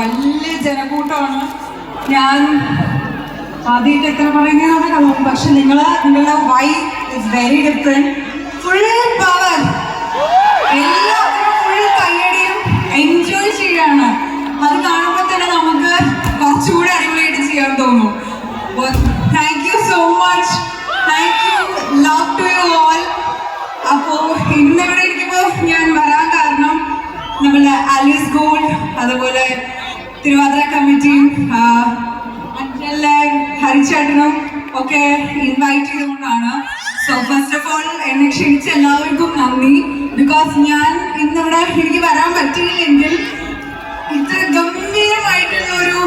വലിയ ജനക്കൂട്ടമാണ്. ഞാൻ ആദ്യമായിട്ട് എത്ര പറയുന്നതാണ് കളവും പക്ഷെ നിങ്ങൾ നിങ്ങളുടെ why is very different full power എല്ലാവരും ഫുൾ കയ്യടിയും എൻജോയ് ചെയ്യാണ്. അത് കാണുമ്പോൾ തന്നെ നമുക്ക് കുറച്ചുകൂടി അടിപൊളിയായിട്ട് ചെയ്യാൻ തോന്നും. Thank you so much thank you love to you all അപ്പോ ഇന്നിവിടെ ഇരിക്കുമ്പോൾ ഞാൻ വരാൻ കാരണം നമ്മുടെ ആലീസ് ഗോൾഡ് അതുപോലെ തിരുവാതിര കമ്മിറ്റിയും അഞ്ചലെ ഹരിച്ചേട്ടനും ഒക്കെ ഇൻവൈറ്റ് ചെയ്തുകൊണ്ടാണ്. സോ ഫസ്റ്റ് ഓഫ് ഓൾ എന്നെ ക്ഷണിച്ച എല്ലാവർക്കും നന്ദി. ബിക്കോസ് ഞാൻ ഇന്നിവിടെ എനിക്ക് വരാൻ പറ്റിയില്ലെങ്കിൽ ഇത്ര ഗംഭീരമായിട്ടുള്ള ഒരു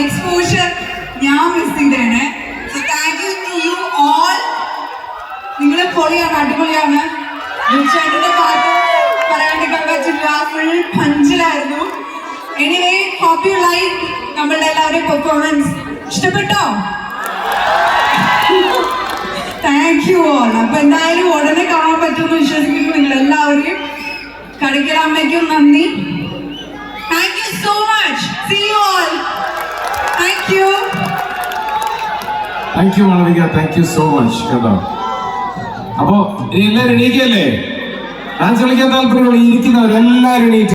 എക്സ്പോഷർ ഞാൻ miss ചെയ്തേനെ. So thank you to you all നിങ്ങൾ പൊളിയാണ് അടിപൊളിയാണ്. തീർച്ചയായിട്ടും പാട്ട് പറയാണ്ടിരിക്കാൻ പറ്റില്ല. ഫുൾ പഞ്ചിലായിരുന്നു എനിവേ ഹാപ്പി ലൈഫ് നമ്മളുടെ എല്ലാവരുടെയും പെർഫോമൻസ് ഇഷ്ടപ്പെട്ടോ? താങ്ക് യു ഓൾ അപ്പൊ എന്തായാലും ഉടനെ കാണാൻ പറ്റുമെന്ന് വിശ്വസിക്കുന്നു നിങ്ങൾ എല്ലാവരെയും കളിക്കലമ്മയ്ക്കും നന്ദി. Thank you so much see you all thank you thank you Malavika thank you so much കേട്ടോ? അപ്പോ എല്ലാവരും എണീക്കല്ലേ? ഡാൻസ് കളിക്കാൻ താല്പര്യമുള്ള ഇരിക്കുന്നവരെല്ലാവരും എണീറ്റ്.